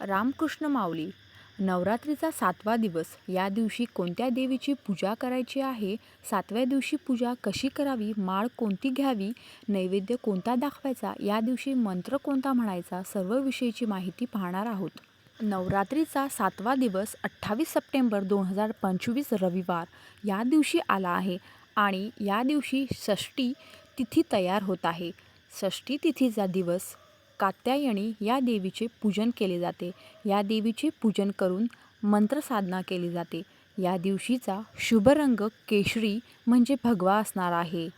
रामकृष्ण माऊली नवरात्रीचा सातवा दिवस. या दिवशी कोणत्या देवीची पूजा करायची आहे? सातव्या दिवशी पूजा कशी करावी? माळ कोणती घ्यावी? नैवेद्य कोणता दाखवायचा? या दिवशी मंत्र कोणता म्हणायचा? सर्व विषयीची माहिती पाहणार आहोत. नवरात्रीचा सातवा दिवस अठ्ठावीस सप्टेंबर दोन हजार पंचवीस रविवार. या दिवशी आला आहे आणि या दिवशी षष्टी तिथी तयार होत आहे. षष्टी तिथीचा दिवस कात्यायनी या देवीचे पूजन केले जाते. या देवीचे पूजन करून मंत्रसाधना केली जाते. या दिवशीचा शुभ रंग केशरी म्हणजे भगवा असणार आहे.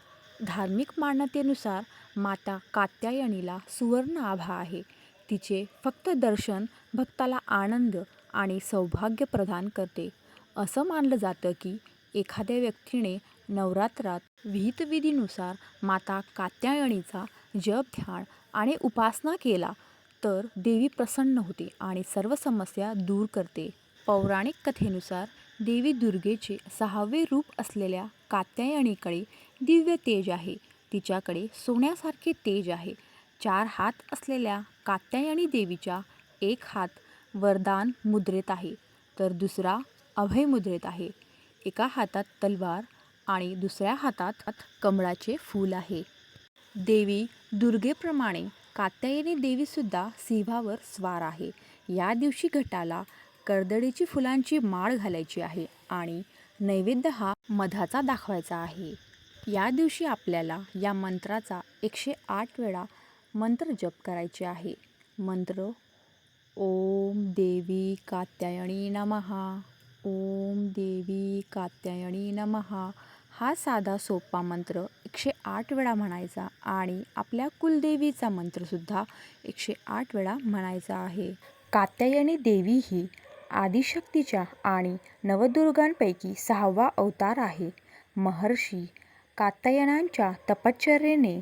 धार्मिक मान्यतेनुसार माता कात्यायनीला सुवर्ण आभा आहे. तिचे फक्त दर्शन भक्ताला आनंद आणि सौभाग्य प्रदान करते. असं मानलं जातं की एखाद्या व्यक्तीने नवरात्रात विहितविधीनुसार माता कात्यायनीचा जप ध्यान आणि उपासना केला तर देवी प्रसन्न होते आणि सर्व समस्या दूर करते. पौराणिक कथेनुसार देवी दुर्गेचे सहावे रूप असलेल्या कात्यायनीकडे दिव्य तेज आहे. तिच्याकडे सोन्यासारखे तेज आहे. चार हात असलेल्या कात्यायनी देवीच्या एक हात वरदान मुद्रेत आहे तर दुसरा अभय मुद्रेत आहे. एका हातात तलवार आणि दुसऱ्या हातात कमळाचे फूल आहे. देवी दुर्गेप्रमाणे कात्यायनी देवीसुद्धा सिंहावर स्वार आहे. या दिवशी घटाला कर्दळीची फुलांची माळ घालायची आहे आणि नैवेद्य हा मधाचा दाखवायचा आहे. या दिवशी आपल्याला या मंत्राचा एकशे आठ वेळा मंत्र जप करायचे आहे. मंत्र ओम देवी कात्यायनी नमहा ओम देवी कात्यायनी नमहा हा साधा सोपा मंत्र एकशे आठ वेळा म्हणायचा आणि आपल्या कुलदेवीचा मंत्रसुद्धा एकशे आठ वेळा म्हणायचा आहे. कात्यायनी देवी ही आदिशक्तीच्या आणि नवदुर्गांपैकी सहावा अवतार आहे. महर्षी कात्यायनांच्या तपश्चर्येने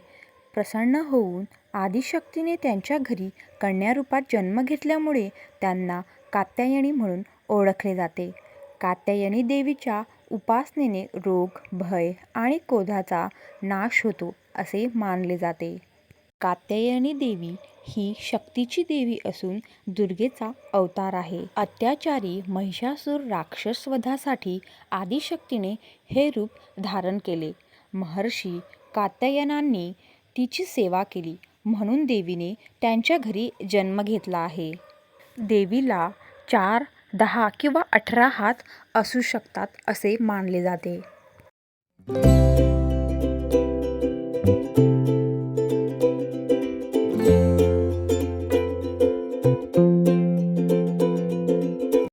प्रसन्न होऊन आदिशक्तीने त्यांच्या घरी कन्यारूपात जन्म घेतल्यामुळे त्यांना कात्यायनी म्हणून ओळखले जाते. कात्यायनी देवीच्या उपासनेने रोग भय आणि क्रोधाचा नाश होतो असे मानले जाते. कात्यायनी देवी ही शक्तीची देवी असून दुर्गेचा अवतार आहे. अत्याचारी महिषासूर राक्षसवधासाठी आदिशक्तीने हे रूप धारण केले. महर्षी कात्यायनांनी तिची सेवा केली म्हणून देवीने त्यांच्या घरी जन्म घेतला आहे. देवीला चार दहा किंवा अठरा हात असू शकतात असे मानले जाते.